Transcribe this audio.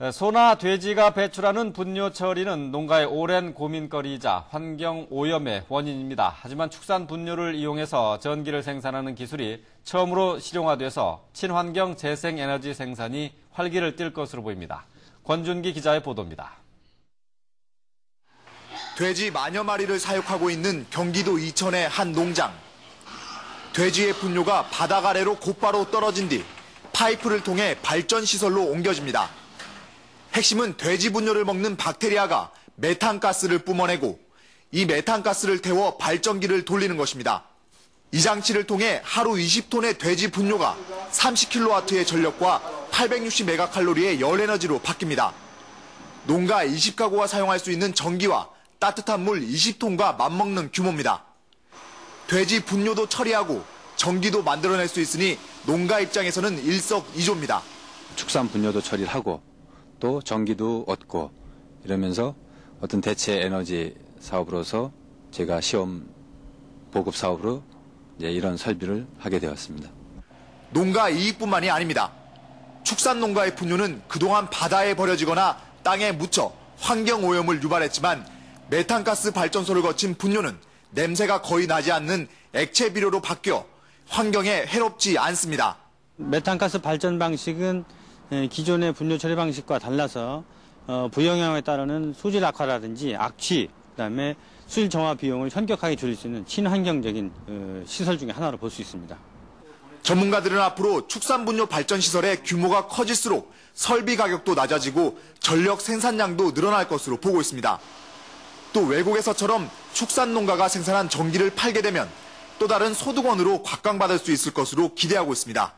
소나 돼지가 배출하는 분뇨 처리는 농가의 오랜 고민거리이자 환경 오염의 원인입니다. 하지만 축산 분뇨를 이용해서 전기를 생산하는 기술이 처음으로 실용화돼서 친환경 재생 에너지 생산이 활기를 띨 것으로 보입니다. 권준기 기자의 보도입니다. 돼지 만여 마리를 사육하고 있는 경기도 이천의 한 농장. 돼지의 분뇨가 바닥 아래로 곧바로 떨어진 뒤 파이프를 통해 발전 시설로 옮겨집니다. 핵심은 돼지 분뇨를 먹는 박테리아가 메탄가스를 뿜어내고 이 메탄가스를 태워 발전기를 돌리는 것입니다. 이 장치를 통해 하루 20톤의 돼지 분뇨가 30kW의 전력과 860메가칼로리의 열 에너지로 바뀝니다. 농가 20가구가 사용할 수 있는 전기와 따뜻한 물 20톤과 맞먹는 규모입니다. 돼지 분뇨도 처리하고 전기도 만들어낼 수 있으니 농가 입장에서는 일석이조입니다. 축산 분뇨도 처리를 하고 또 전기도 얻고 이러면서 어떤 대체 에너지 사업으로서 제가 시험 보급 사업으로 이제 이런 설비를 하게 되었습니다. 농가 이익뿐만이 아닙니다. 축산 농가의 분뇨는 그동안 바다에 버려지거나 땅에 묻혀 환경 오염을 유발했지만 메탄가스 발전소를 거친 분뇨는 냄새가 거의 나지 않는 액체 비료로 바뀌어 환경에 해롭지 않습니다. 메탄가스 발전 방식은 에, 기존의 분뇨 처리 방식과 달라서 어, 부영향에 따르는 소질 악화라든지 악취, 그다음에 수질 정화 비용을 현격하게 줄일 수 있는 친환경적인 어, 시설 중에 하나로 볼 수 있습니다. 전문가들은 앞으로 축산분뇨 발전 시설의 규모가 커질수록 설비 가격도 낮아지고 전력 생산량도 늘어날 것으로 보고 있습니다. 또 외국에서처럼 축산 농가가 생산한 전기를 팔게 되면 또 다른 소득원으로 곽강받을 수 있을 것으로 기대하고 있습니다.